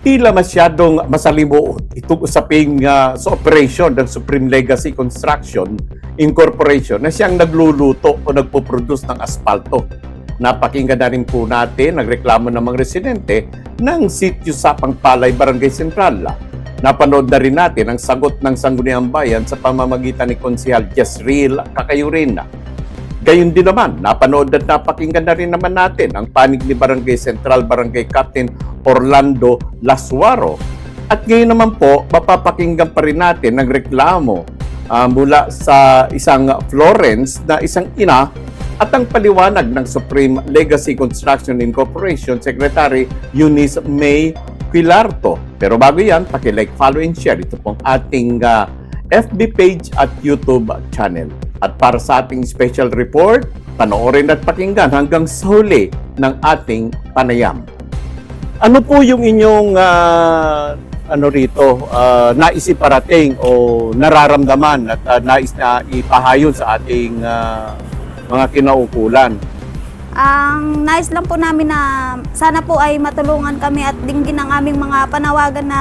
tila masyadong masalimuot itong usaping ah, sa operation ng Supreme Legacy Construction Incorporation na siyang nagluluto o nagpo-produce ng asfalto. Napakinggan na rin po natin, nagreklamo ng mga residente ng sitio Sapang Palay, Barangay Central. Napanood na rin natin ang sagot ng Sangguniang Bayan sa pamamagitan ni Konsihal Jezreel Kakayurin. Gayun din naman, napanood at napakinggan na rin naman natin ang panig ni Barangay Central Barangay Captain Orlando Laswaro. At ngayon naman po, mapapakinggan pa rin natin ang reklamo ah, mula sa isang Florence na isang ina at ang paliwanag ng Supreme Legacy Construction Incorporation Secretary Eunice May Quilarto. Pero bago yan, paki-like, follow, and share ito pong ating ah, FB page at YouTube channel. At para sa ating special report, panoorin at pakinggan hanggang sa huli ng ating panayam. Ano po yung inyong ah, ano rito, ah, nais iparating o nararamdaman at ah, nais na ipahayon sa ating ah, mga kinaukulan? Ang nais lang po namin na sana po ay matulungan kami at dinggin ang aming mga panawagan na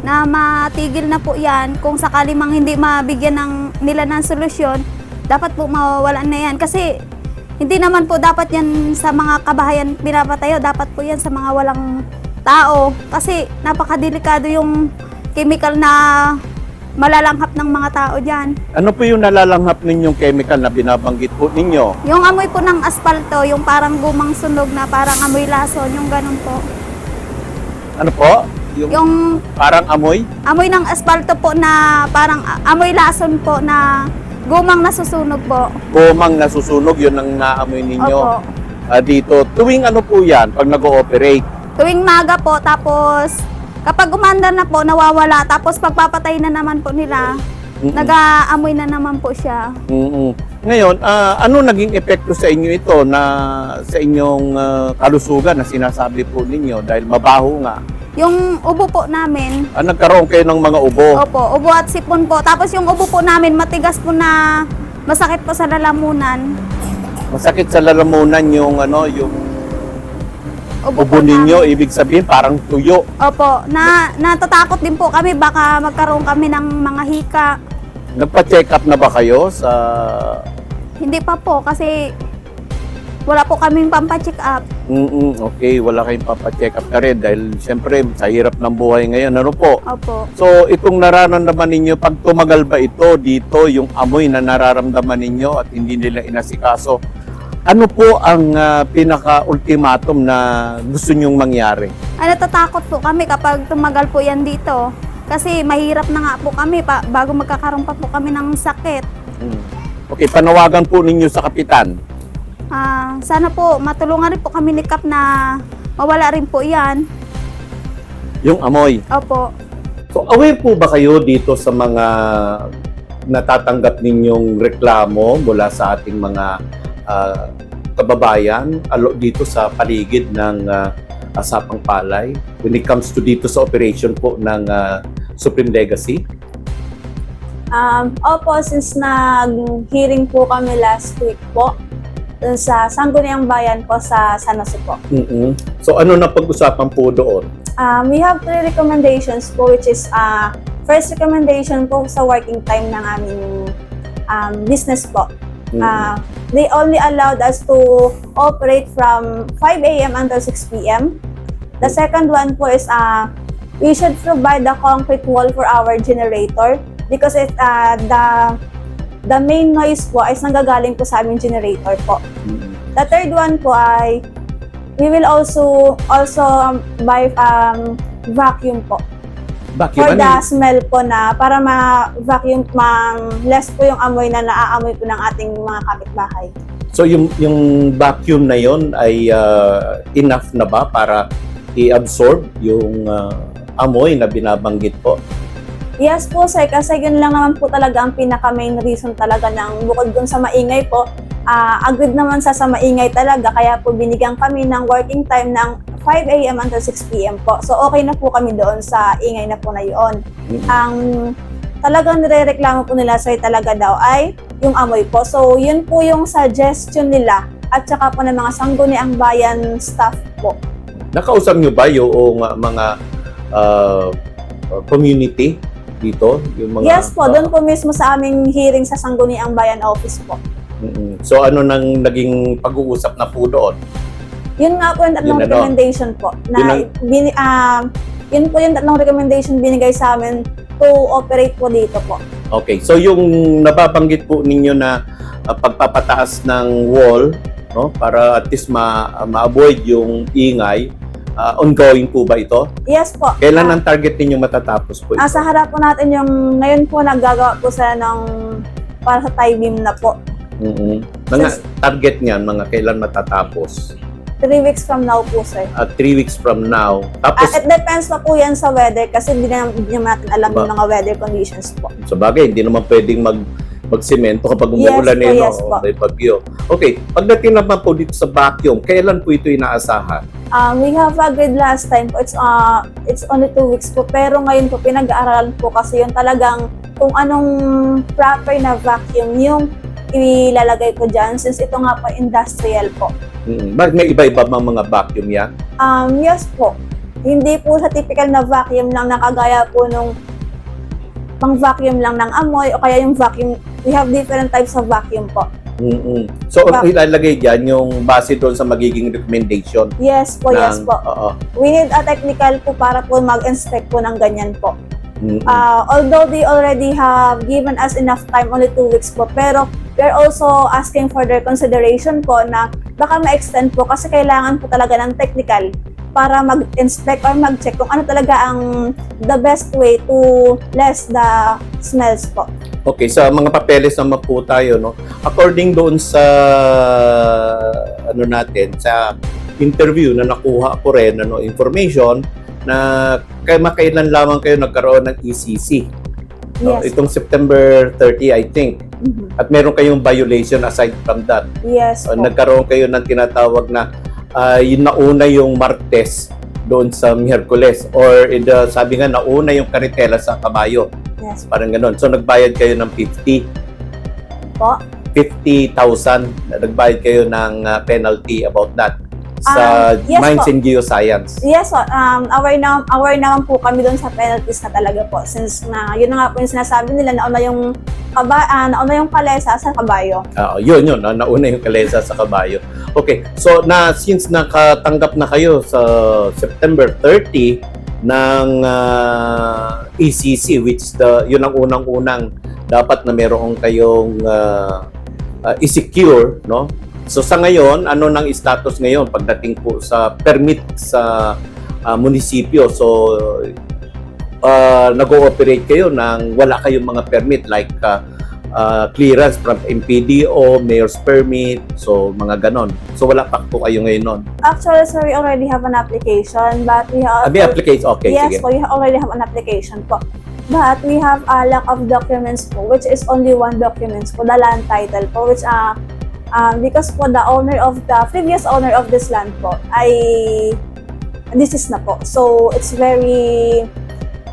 na matigil na po yan. Kung sakali mang hindi mabigyan ng, nila ng solusyon, dapat po mawawalan na yan. Kasi hindi naman po dapat yan sa mga kabahayan pinapatayo, dapat po yan sa mga walang tao. Kasi napakadelikado yung chemical na malalanghap ng mga tao dyan. Ano po yung nalalanghap ninyong chemical na binabanggit po ninyo? Yung amoy po ng asfalto, yung parang gumang sunog na parang amoy lason, yung ganun po. Ano po? Yung, Yung parang amoy? amoy ng asfalto po na parang amoy lason po na gumang nasusunog po. Gumang nasusunog, yun ang naamoy ninyo Opo. ah, dito. Tuwing ano po yan pag nag-ooperate? Tuwing maga po, tapos kapag umanda na po, nawawala. Tapos pagpapatay na naman po nila, Mm-mm. nag-aamoy na naman po siya. mm Ngayon, ah, ano naging epekto sa inyo ito na sa inyong ah, kalusugan na sinasabi po ninyo dahil mabaho nga? Yung ubo po namin, Ah, nagkaroon kayo ng mga ubo. opo, ubo at sipon po. Tapos yung ubo po namin, matigas po na masakit po sa lalamunan. Masakit sa lalamunan yung ano, yung Ubo, ubo ninyo, namin. ibig sabihin parang tuyo. Opo, na natatakot din po kami baka magkaroon kami ng mga hika. Nagpa-check up na ba kayo sa Hindi pa po kasi wala po kaming pampacheck up. Mm, okay, wala kayong papacheck up na rin dahil siyempre sa hirap ng buhay ngayon. Ano po? Opo. So, itong nararamdaman ninyo, pag tumagal ba ito dito, yung amoy na nararamdaman ninyo at hindi nila inasikaso, ano po ang ah, pinaka-ultimatum na gusto nyong mangyari? Ay, natatakot po kami kapag tumagal po yan dito. Kasi mahirap na nga po kami pa, bago magkakaroon pa po kami ng sakit. Mm. Okay, panawagan po ninyo sa kapitan. Ah, sana po matulungan rin po kami ni Kap na mawala rin po yan. Yung amoy. Opo. So, aware po ba kayo dito sa mga natatanggap ninyong reklamo mula sa ating mga ah, kababayan dito sa paligid ng ah, Asapang Palay when it comes to dito sa operation po ng ah, Supreme Legacy? Um, opo, since nag-hearing po kami last week po, sa Sangguniang Bayan po sa San Jose po. mm So, ano na pag-usapan po doon? Um, we have three recommendations po which is uh, first recommendation po sa working time ng aming um, business po. Mm-mm. Uh, they only allowed us to operate from 5 a.m. until 6 p.m. The second one po is uh, we should provide the concrete wall for our generator because it, uh, the the main noise po ay nanggagaling po sa aming generator po. The third one po ay we will also also um, buy um, vacuum po Bakit? for Ano the smell po na para ma-vacuum mang less po yung amoy na naaamoy po ng ating mga kapitbahay. So, yung, yung vacuum na yon ay ah, enough na ba para i-absorb yung ah, amoy na binabanggit po? Yes po sir, kasi yun lang naman po talaga ang pinaka main reason talaga ng bukod dun sa maingay po, ah agreed naman sa sa maingay talaga kaya po binigyan kami ng working time ng 5 a.m. until 6 p.m. po. So okay na po kami doon sa ingay na po na yun. Ang talagang nirereklamo po nila sir talaga daw ay yung amoy po. So yun po yung suggestion nila at saka po ng mga sangguniang bayan staff po. Nakausap nyo ba yung ah, mga uh, uh, community dito? Yung mga, Yes po, doon po mismo sa aming hearing sa Sangguniang Bayan Office po. Mm-mm. So ano nang naging pag-uusap na po doon? Yun nga po yung tatlong Yun ano? recommendation po. Yun Na, ang- bini, ah, yun po yung tatlong recommendation binigay sa amin to operate po dito po. Okay, so yung nababanggit po ninyo na uh, pagpapataas ng wall, no, para at least ma- ma-avoid yung ingay, uh, ongoing po ba ito? Yes po. Kailan Ah, ang target ninyo matatapos po ito? ah, sa harap po natin yung ngayon po naggagawa po sila ng para sa tie beam na po. mm Mga Since- target niyan, mga kailan matatapos? Three weeks from now po, sir. At three weeks from now. Ah, Tapos, it depends pa po yan sa weather kasi hindi na, hindi naman natin alam Ba- yung mga weather conditions po. sa bagay, hindi naman pwedeng mag magsemento kapag Yes umuulan eh, no? yes po. may bagyo. Okay, pagdating naman po dito sa vacuum, kailan po ito inaasahan? Um, we have agreed last time po, it's, uh, it's only two weeks po. Pero ngayon po, pinag-aaralan po kasi yung talagang kung anong proper na vacuum yung ilalagay ko dyan since ito nga po industrial po. Mm, Bakit may iba-iba mga mga vacuum yan? Um, yes po. Hindi po sa typical na vacuum lang nakagaya po nung pang vacuum lang ng amoy o kaya yung vacuum, we have different types of vacuum po. mm So, ang ilalagay dyan yung base doon sa magiging recommendation. Yes po, yes ng- po. Oo. We need a technical po para po mag-inspect po ng ganyan po. Mm-mm. Uh, although they already have given us enough time, only two weeks po, pero we're also asking for their consideration po na baka ma-extend po kasi kailangan po talaga ng technical para mag-inspect or mag-check kung ano talaga ang the best way to less the smells po. Okay, sa mga papeles naman po tayo, no? According doon sa ano natin, sa interview na nakuha ko rin, ano, information na kay makailan lamang kayo nagkaroon ng ECC. No? Yes. Itong September 30, I think. Mhm. At meron kayong violation aside from that. Yes po. nagkaroon kayo ng tinatawag na ah, yung nauna yung Martes doon sa Miyerkules or in the, sabi nga nauna yung karitela sa kabayo. Yes Parang ganun. So nagbayad kayo ng 50 po. 50,000 na nagbayad kayo ng ah, penalty about that sa Ah, yes Mines po. and Geoscience. Yes, po. um, aware, na, aware naman po kami doon sa penalties na talaga po. Since na, yun na nga po yung sinasabi nila, nauna yung, kaba, ah, nauna yung kalesa sa kabayo. Ah, yun yun, ah, nauna yung kalesa sa kabayo. Okay, so na since nakatanggap na kayo sa September 30 ng ah, ECC which the yun ang unang-unang dapat na meron kayong ah, ah, i-secure, no? So sa ngayon, ano nang status ngayon pagdating po sa permit sa ah, munisipyo? So uh, nag-ooperate kayo ng wala kayong mga permit like ah, uh, clearance from MPDO, mayor's permit, so mga ganon. So wala pa po kayo ngayon nun. Actually, sir, we already have an application, but we have... Abi applicate, okay, yes sige. po, we already have an application po. But we have a lack of documents po, which is only one documents po, the land title po, which uh, um, because po the owner of the previous owner of this land po ay this is na po. So it's very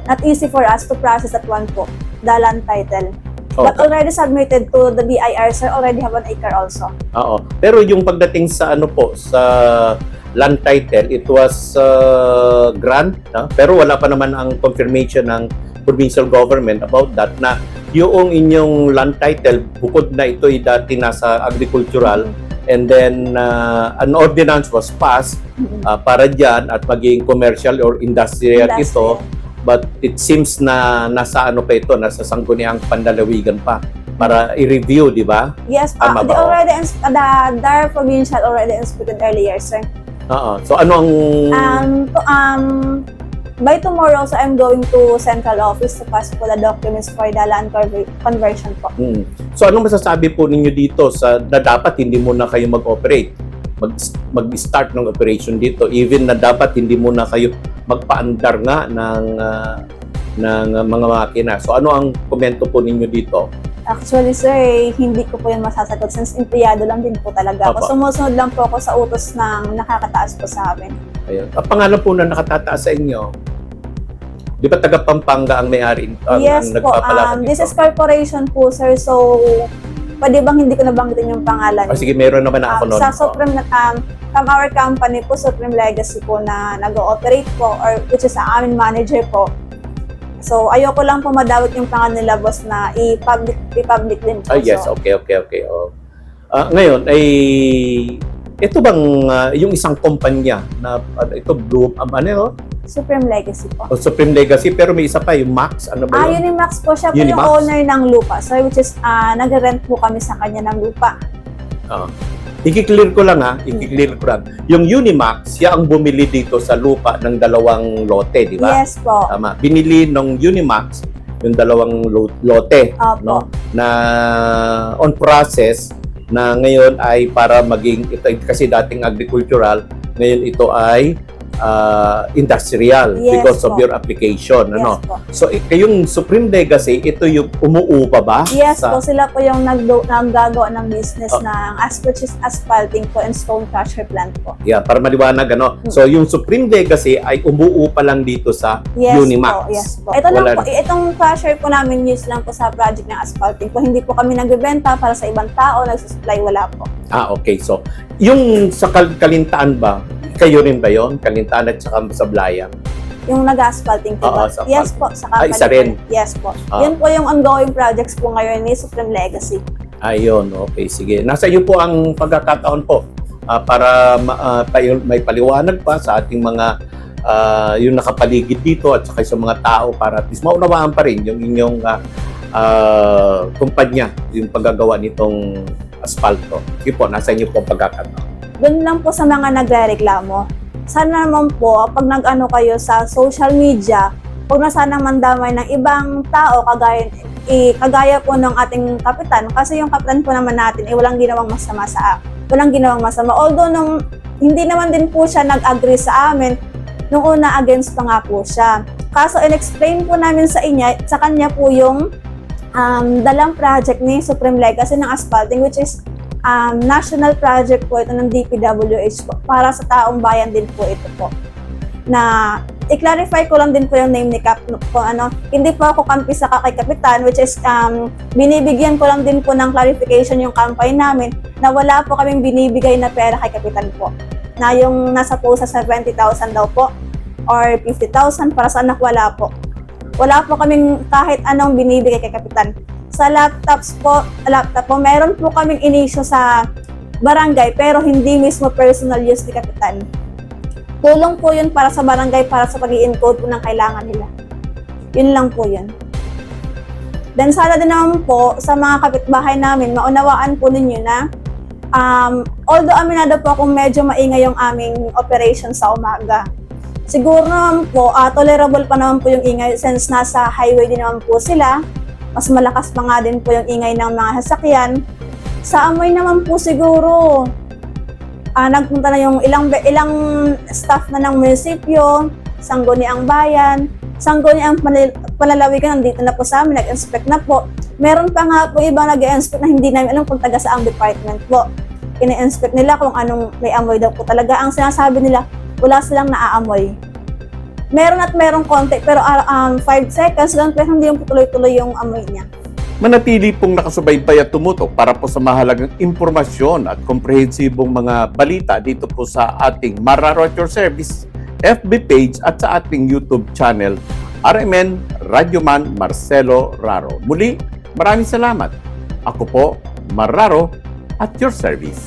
not easy for us to process that one po, the land title. But Okay. already submitted to the BIR, sir, already have an acre also. Oo. Pero yung pagdating sa ano po, sa land title, it was uh, grant, no? pero wala pa naman ang confirmation ng provincial government about that na yung inyong land title, bukod na ito ay dati nasa agricultural, and then uh, an ordinance was passed Mhm. uh, para dyan at maging commercial or industrial, ito. Industrial. But it seems na nasa ano pa ito, nasa sangguniang pandalawigan pa para i-review, di ba? Yes, uh, Tama they ba? already, ins- the DAR provincial already inspected earlier, sir. Oo. So ano ang Um, to, um, by tomorrow, so I'm going to central office to pass po the documents for the land conver- conversion po. Mm. So anong masasabi po ninyo dito sa na dapat hindi muna kayo mag-operate? Mag, mag-start ng operation dito even na dapat hindi muna kayo magpaandar nga ng ah, ng mga makina. So ano ang komento po ninyo dito? Actually, sir, hindi ko po yun masasagot since empleyado lang din po talaga ako. Sumusunod lang po ako sa utos ng nakakataas po sa amin. Ayun. Ang pangalan po na nakatataas sa inyo, di ba taga Pampanga ang may-ari ang, yes ang po, um, this is corporation po, sir. So, pwede bang hindi ko nabanggitin yung pangalan? Ah, sige, meron naman na ako Um, nun. sa Supreme, um, from our company po, Supreme Legacy po na nag-ooperate po or which is ang aming manager po. So, ayoko lang po madawit yung pangalan nila, boss, na i-public, i-public din po. Ah, yes, So, okay, okay, okay. Oh. Ah, ngayon, ay ito bang ah, yung isang kumpanya na ano, ito Blue um, ano yun? Supreme Legacy po. Oh, Supreme Legacy pero may isa pa yung Max ano ba Ah, yun? Unimax po siya po Unimax? yung owner ng lupa. So, which is, ah, nag-rent po kami sa kanya ng lupa. Ah. Iki-clear ko lang ha, iki-clear ko lang. Yung Unimax, siya ang bumili dito sa lupa ng dalawang lote, di ba? Yes po. Tama. Binili ng Unimax yung dalawang lo- lote, Opo. no? Na on process na ngayon ay para maging ito kasi dating agricultural, ngayon ito ay ah, industrial Yes because of po. your application, ano? Yes po. So yung Supreme Legacy, ito yung umuupa ba? Yes sa, po, sila po yung naggagawa ng business Oh. ng asphalt asphalting po and stone crusher plant po. Yeah, para maliwanag ano. Hmm. So yung Supreme Legacy ay umuupa lang dito sa Yes Unimax. po, yes po. Ito lang Wala po, itong crusher po namin use lang po sa project ng asphalting po. Hindi po kami nagbebenta para sa ibang tao, nagsusupply, wala po. Ah, okay. So, yung sa kal- kalintaan ba, kayo rin ba yon Kalintaan at saka sa Blayan? Yung nag-asphalting po Oo, ba? sa Yes po, sa Ah, company isa rin. po. Yes po. Ah. Yun po yung ongoing projects po ngayon ni Supreme Legacy. Ayun, okay, sige. Nasa iyo po ang pagkakataon po ah, para ma- ah, tayo- may paliwanag pa sa ating mga ah, yung nakapaligid dito at saka sa mga tao para at least maunawaan pa rin yung inyong ah, ah, kumpanya, yung paggagawa nitong asfalto. Sige po, nasa inyo po ang pagkakataon. Doon lang po sa mga nagre-reklamo. Sana naman po, pag nag-ano kayo sa social media, huwag na sana mandamay ng ibang tao kagaya, i, kagaya po ng ating kapitan. Kasi yung kapitan po naman natin, eh, walang ginawang masama sa walang ginawang masama. Although nung hindi naman din po siya nag-agree sa amin, nung una against pa nga po siya. Kaso in-explain po namin sa inya, sa kanya po yung um, dalang project ni Supreme Legacy ng asphalting which is um, national project po ito ng DPWH po, para sa taong bayan din po ito po. Na i-clarify ko lang din po yung name ni Cap kung ano, hindi po ako kampi sa kay Kapitan which is um, binibigyan ko lang din po ng clarification yung campaign namin na wala po kaming binibigay na pera kay Kapitan po. Na yung nasa po sa 70,000 daw po or 50,000 para sa anak wala po. Wala po kaming kahit anong binibigay kay Kapitan. Sa laptops po, laptop po, meron po kaming inisyo sa barangay pero hindi mismo personal use ni Kapitan. Tulong po yun para sa barangay para sa pag encode po ng kailangan nila. Yun lang po yun. Then sana din naman po sa mga kapitbahay namin, maunawaan po ninyo na um, although aminado po akong medyo maingay yung aming operation sa umaga, siguro naman po, ah, tolerable pa naman po yung ingay since nasa highway din naman po sila. Mas malakas pa nga din po yung ingay ng mga sasakyan. Sa amoy naman po siguro, ah, nagpunta na yung ilang ilang staff na ng munisipyo, sangguniang bayan, sangguniang panil- panlalawigan nandito na po sa amin, nag-inspect na po. Meron pa nga po ibang nag-inspect na hindi namin alam kung taga saang department po. Ine-inspect nila kung anong may amoy daw po talaga. Ang sinasabi nila, wala silang naaamoy. Meron at merong konti, pero 5 seconds lang, pero hindi yung tuloy-tuloy yung amoy niya. Manatili pong nakasubaybay at tumutok para po sa mahalagang impormasyon at komprehensibong mga balita dito po sa ating Mararo at Your Service FB page at sa ating YouTube channel RMN Radyoman Marcelo Raro. Muli, maraming salamat. Ako po, Mararo at Your Service.